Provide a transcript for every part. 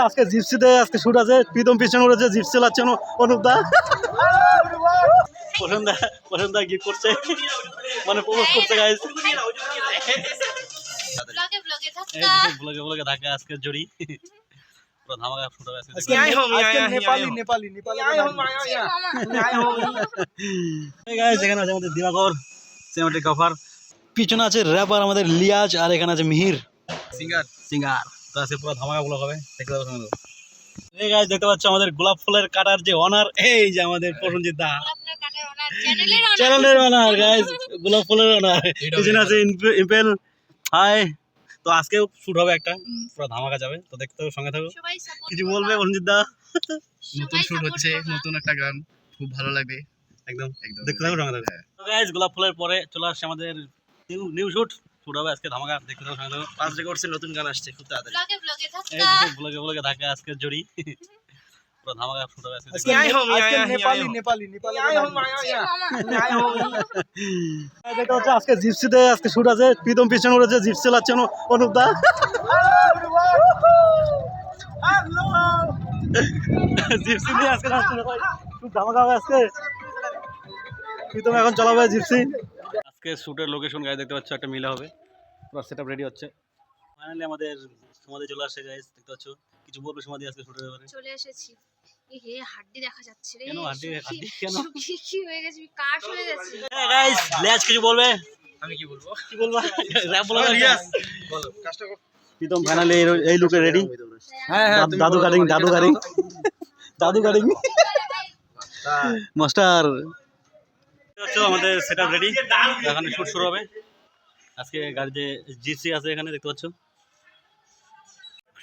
আজকে জিপসিতে আজকে শুট আছে। প্রীতম পিছনে উঠেছে জিপসি চালাচ্ছে অনু- অনুপ দা পছন্দ পছন্দ গিফট করছে। মানে প্রপোজ করছে গাইজ ব্লগে ব্লগে এই এখানে আছে আমাদের দিবাকর সিনেমাটিক কভার পিছনে আছে র্যাপার আমাদের লিয়াজ আর এখানে আছে মিহির। সিঙ্গার সিঙ্গার তো আজকে পুরো ধামাকা ব্লগ হবে দেখতে এই গাইজ দেখতে পাচ্ছ আমাদের গোলাপ ফুলের কাটার যে অনার এই যে আমাদের প্রসঞ্জিত দা। আপনার কাটার ওনার চ্যানেলের অনার গাইজ গোলাপ ফুলের অনার পিছনে আছে ইম্পে- ইম্পেল হাই তো আজকেও শুট হবে একটা। পুরো ধামাকা যাবে তো দেখতে সঙ্গে থাকো। কিছু বলবে অঞ্জিত দা? নতুন শুট হচ্ছে নতুন একটা গান খুব ভালো লাগবে। একদম। একদম। দেখতে থাকো সঙ্গে থাকো। গাইজ গোলাপ ফুলের পরে চলে আসছে আমাদের নিউ নিউ শুট শুট হবে আজকে ধামাকা দেখতে থাকো সঙ্গে থাকো। পাঁচ রেকর্ডসে নতুন গান আসছে খুব তাড়াতাড়ি। ব্লগে ব্লগে ধাক্কা। ব্লগে ব্লগে ঢাকা আজকে জড়ি। পুরো ধামাকা শুট হবে আজকে নেপালি নেপালি নেপালি দেখতে হচ্ছে আজকে জিপসিতে আজকে শুট আছে। প্রীতম পিছনে উঠেছে জিপসি চালাচ্ছে অনু- অনুপ দা। জিপসি দিয়ে আজকে। খুব ধামাকা হবে আজকে। প্রীতম এখন চালাবে জিপসি। আজকে শুটের লোকেশন গায়ে দেখতে পাচ্ছ একটা মিলে হবে। পুরো সেট রেডি হচ্ছে। ফাইনালি আমাদের সমাধি চলে আসছে গাইজ দেখতে পাচ্ছ। কিছু বলবে সমাধি আজকে শুটের ব্যাপারে? চলে এসেছি। এ হাড্ডি দেখা যাচ্ছে রে। কেন হাড্ডি- হাড্ডি কেন? কি হয়ে গেছে কাশ হয়ে গেছে গাইজ লেজ কিছু বলবে? আমি কি বলব? কি বলবা? র‍্যাপ বলো রিয়াজ বলো কাজটা কর। প্রীতম ফাইনালি এই লুকে রেডি হ্যাঁ দাদু কাটিং দাদু কাটিং দাদু কাটিং মাস্টার। আমাদের সেট আপ রেডি এখানে শুট শুরু হবে। আজকে গাড়িতে জিসি আছে এখানে দেখতে পাচ্ছ?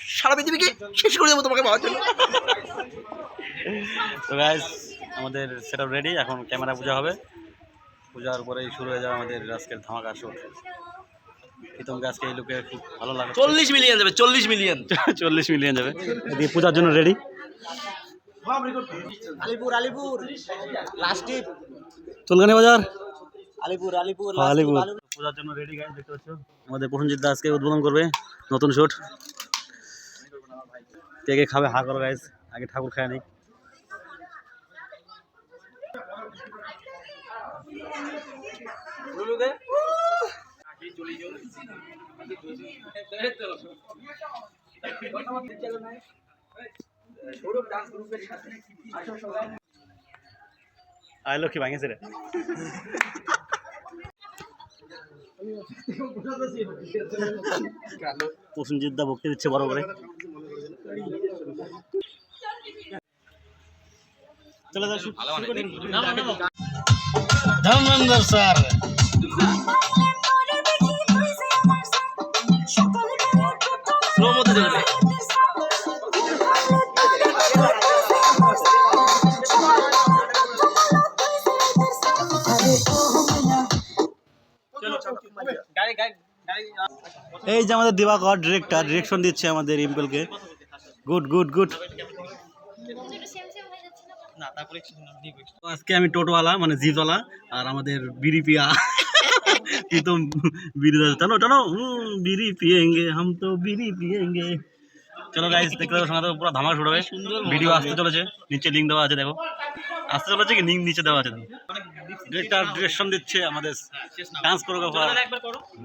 সারা পৃথিবীকে শেষ করে দেবো তোমাকে পাওয়ার জন্য। তো গাইজ আমাদের সেট আপ রেডি এখন ক্যামেরা পূজা হবে। পূজার পরেই শুরু হয়ে যাবে আমাদের আজকের ধামাকা শুট প্রীতমকে আজকে এই লুকে খুব ভালো লাগে চল্লিশ মিলিয়ন যাবে চল্লিশ মিলিয়ন চল্লিশ মিলিয়ন যাবে। এদিকে পূজার জন্য ready Alipur Alipur. Last tip চুলকানি বাজার। আলিপুর আলিপুর আলিপুর। পূজার জন্য রেডি গাইজ দেখতে পাচ্ছ। আমাদের প্রসেনজিৎ দা আজকে উদ্বোধন করবে নতুন শুট কে কে খাবে হা করো গাইজ আগে ঠাকুর খায় নি আই লক্ষ্মী ভাঙেছে রে। প্রসেনজিৎ দা ভক্তি দিচ্ছে বড় করে ধর্মেন্দ্র স্যার। এই যে আমাদের দিবাকর ডিরেক্টর ডিরেকশন দিচ্ছে আমাদের ইম্পলকে গুড গুড গুড হয়ে আজকে আমি টোটোওয়ালা মানে জিপওয়ালা আর আমাদের বিড়ি পিয়া। প্রীতম বিড়ি দাদা টানো টানো। বিড়ি পিয়েঙ্গে হাম তো বিড়ি পিয়েঙ্গে। চলো গাইস দেখতে পাবো সঙ্গে পুরো ধামাকা শুরু হবে। ভিডিও আসতে চলেছে নিচে লিঙ্ক দেওয়া আছে দেখো। আসতে চলেছে কি? লিঙ্ক নিচে দেওয়া আছে ডিরেক্টর ডিরেকশন দিচ্ছে আমাদের ডান্স কোরিওগ্রাফার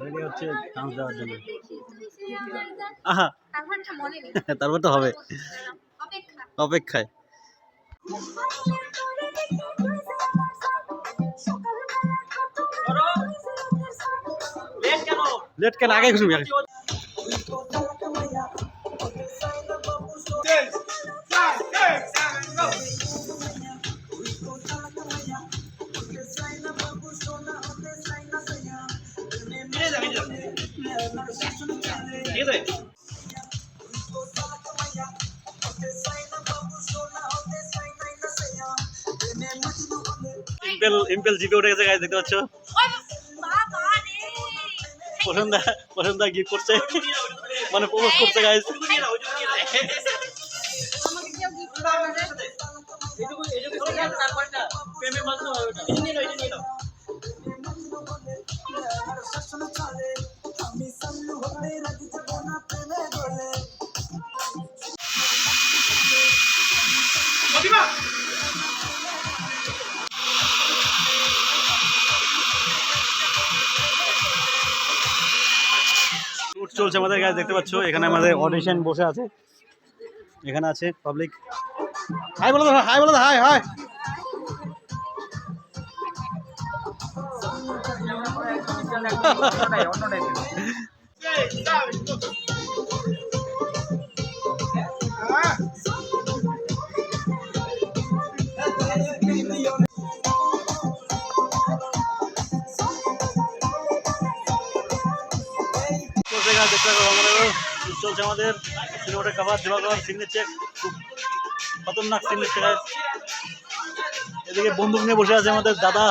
রেডি হচ্ছে ডান্স দেওয়ার জন্য। আহা তারপর তো হবে। অপেক্ষায়। লেট কেন? আগে আগে। ইম্পেল ইম্পেল জিপে উঠে গেছে গাইজ দেখতে পাচ্ছ পছন্দ পছন্দ গিফট করছে মানে প্রপোজ করছে গাইজ আমাকে শুট চলছে আমাদের কাছে দেখতে পাচ্ছ এখানে আমাদের অডিশন বসে আছে। এখানে আছে পাবলিক হাই বলো হাই বলো হাই হাই চলছে গাছ চলছে আমাদের সিনেমাটা কাভার দিবাকর সিগনেচার খুব খতরনাক সিগনেচার এদিকে বন্দুক নিয়ে বসে আছে আমাদের দাদা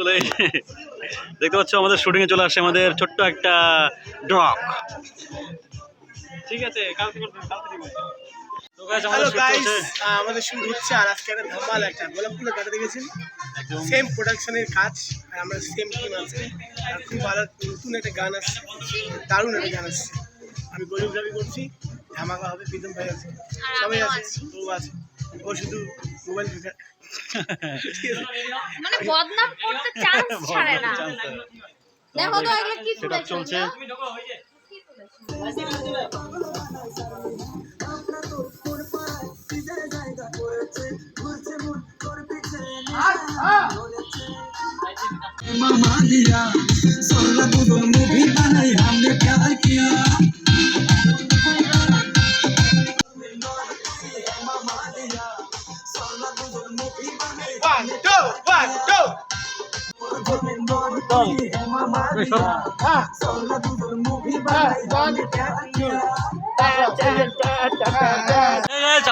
স্কুলে দেখতে পাচ্ছ আমাদের শুটিংয়ে চলে আসছে আমাদের ছোট্ট একটা ডগ ঠিক আছে কালকে হ্যালো গাইস আমাদের শুরু হচ্ছে। আর আজকে একটা ধামাল একটা গোলাপপুরে কাটা দেখেছেন? সেম প্রোডাকশনের কাজ আর আমরা সেম টিম আছে। আর খুব ভালো নতুন একটা গান আসছে। দারুণ একটা গান আসছে। আমি গরিব দাবি করছি ধামাকা হবে প্রীতম ভাই আছে। সবাই আছি। আছে। ও শুধু মোবাইল ফিচার মানে বদনাম করতে চান্স ছাড়ে না। দেখো তো এগুলো কি তুলেছে চলছে। কি তুলেছে? मामा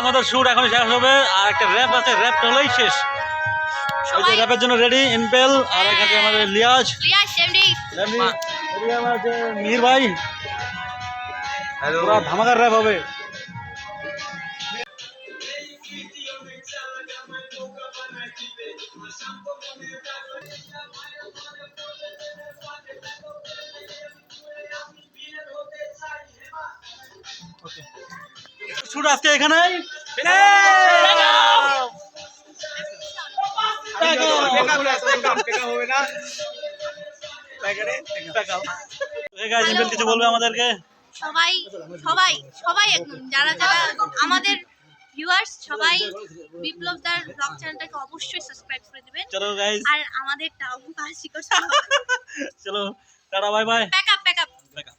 আমাদের শুট এখন শেষ হবে আর একটা র্যাপ আছে র্যাপটা হলেই শেষ। ওই যে র্যাপের জন্য রেডি ইনপেল আর এখানে আমাদের লিয়াজ। আছে মিহির ভাই। পুরো ধামাকার র্যাপ হবে। শুট আজকে এখানেই? কিছু বলবে আমাদেরকে? সবাই সবাই সবাই একদম যারা যারা আমাদের ভিউয়ার্স সবাই বিপ্লব দার ব্লগ চ্যানেলটাকে অবশ্যই সাবস্ক্রাইব করে দিবেন। চলো গাইজ আর হাসি করতে চলো tata bye bye pack up pack up